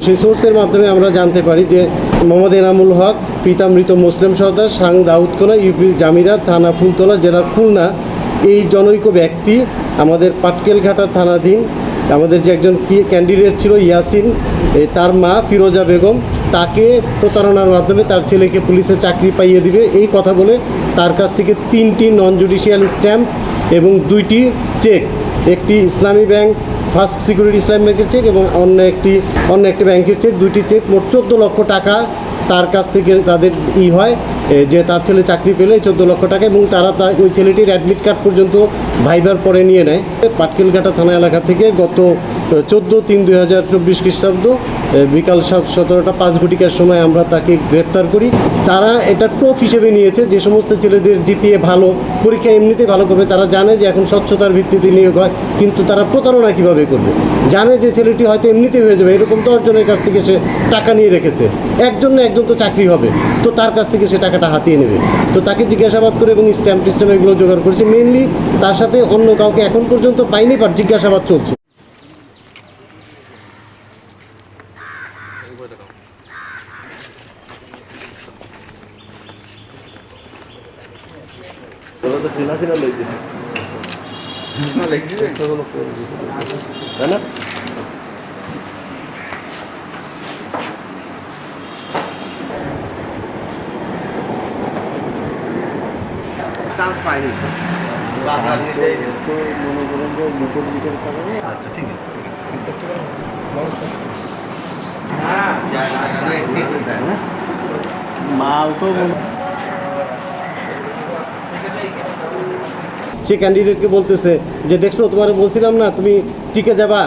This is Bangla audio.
সেই সোর্সের মাধ্যমে আমরা জানতে পারি যে মোহাম্মদ এনামুল হক, পিতা মৃত মুসলিম সর্দার সাং দাউদকোনা ইউপির জামিরা, থানা ফুলতলা, জেলা খুলনা। এই জনৈক ব্যক্তি আমাদের পাটকেলঘাটা থানাধীন, আমাদের যে একজন কি ক্যান্ডিডেট ছিল ইয়াসিন তার মা ফিরোজা বেগম, তাকে প্রতারণার মাধ্যমে তার ছেলেকে পুলিশে চাকরি পাইয়ে দিবে। এই কথা বলে তার কাছ থেকে তিনটি নন জুডিশিয়াল স্ট্যাম্প এবং দুইটি চেক একটি ইসলামী ব্যাংক ফার্স্ট সিকিউরিটি ইসলাম ব্যাংকের চেক এবং অন্য একটি অন্য একটি ব্যাংকের চেক দুইটি চেক মোট চোদ্দ লক্ষ টাকা তার কাছ থেকে তাদের ই হয় যে তার ছেলে চাকরি পেলে চোদ্দ লক্ষ টাকা এবং তারা তার ওই ছেলেটির অ্যাডমিট কার্ড পর্যন্ত ভাইবার পরে নিয়ে নেয়। পাটকেলঘাটা থানা এলাকা থেকে গত চোদ্দ তিন দুই হাজার চব্বিশ খ্রিস্টাব্দ বিকাল সাত সতেরোটা পাঁচ ঘটিকার সময় আমরা তাকে গ্রেপ্তার করি। তারা এটা টোপ হিসেবে নিয়েছে, যে সমস্ত ছেলেদের জিপিএ ভালো, পরীক্ষা এমনিতে ভালো করবে, তারা জানে যে এখন স্বচ্ছতার ভিত্তিতে নিয়োগ হয়, কিন্তু তারা প্রতারণা কীভাবে করবে? জানে যে ছেলেটি হয়তো এমনিতে হয়ে যাবে, এরকম দশজনের কাছ থেকে সে টাকা নিয়ে রেখেছে। একজন না একজন তো চাকরি হবে তো তার কাছ থেকে সে টাকাটা হাতিয়ে নেবে। তো তাকে জিজ্ঞাসাবাদ করে এবং স্ট্যাম্প টিস্ট্যাম্প এগুলো জোগাড় করেছে। মেনলি তার সাথে অন্য কাউকে এখন পর্যন্ত পাইনি বাট জিজ্ঞাসাবাদ চলছে। তাই না? চান্স পাইনি। মাল তো সে ক্যান্ডিডেটকে বলতেছে যে, দেখছ, তোমার বলছিলাম না, তুমি টিকে যাবা?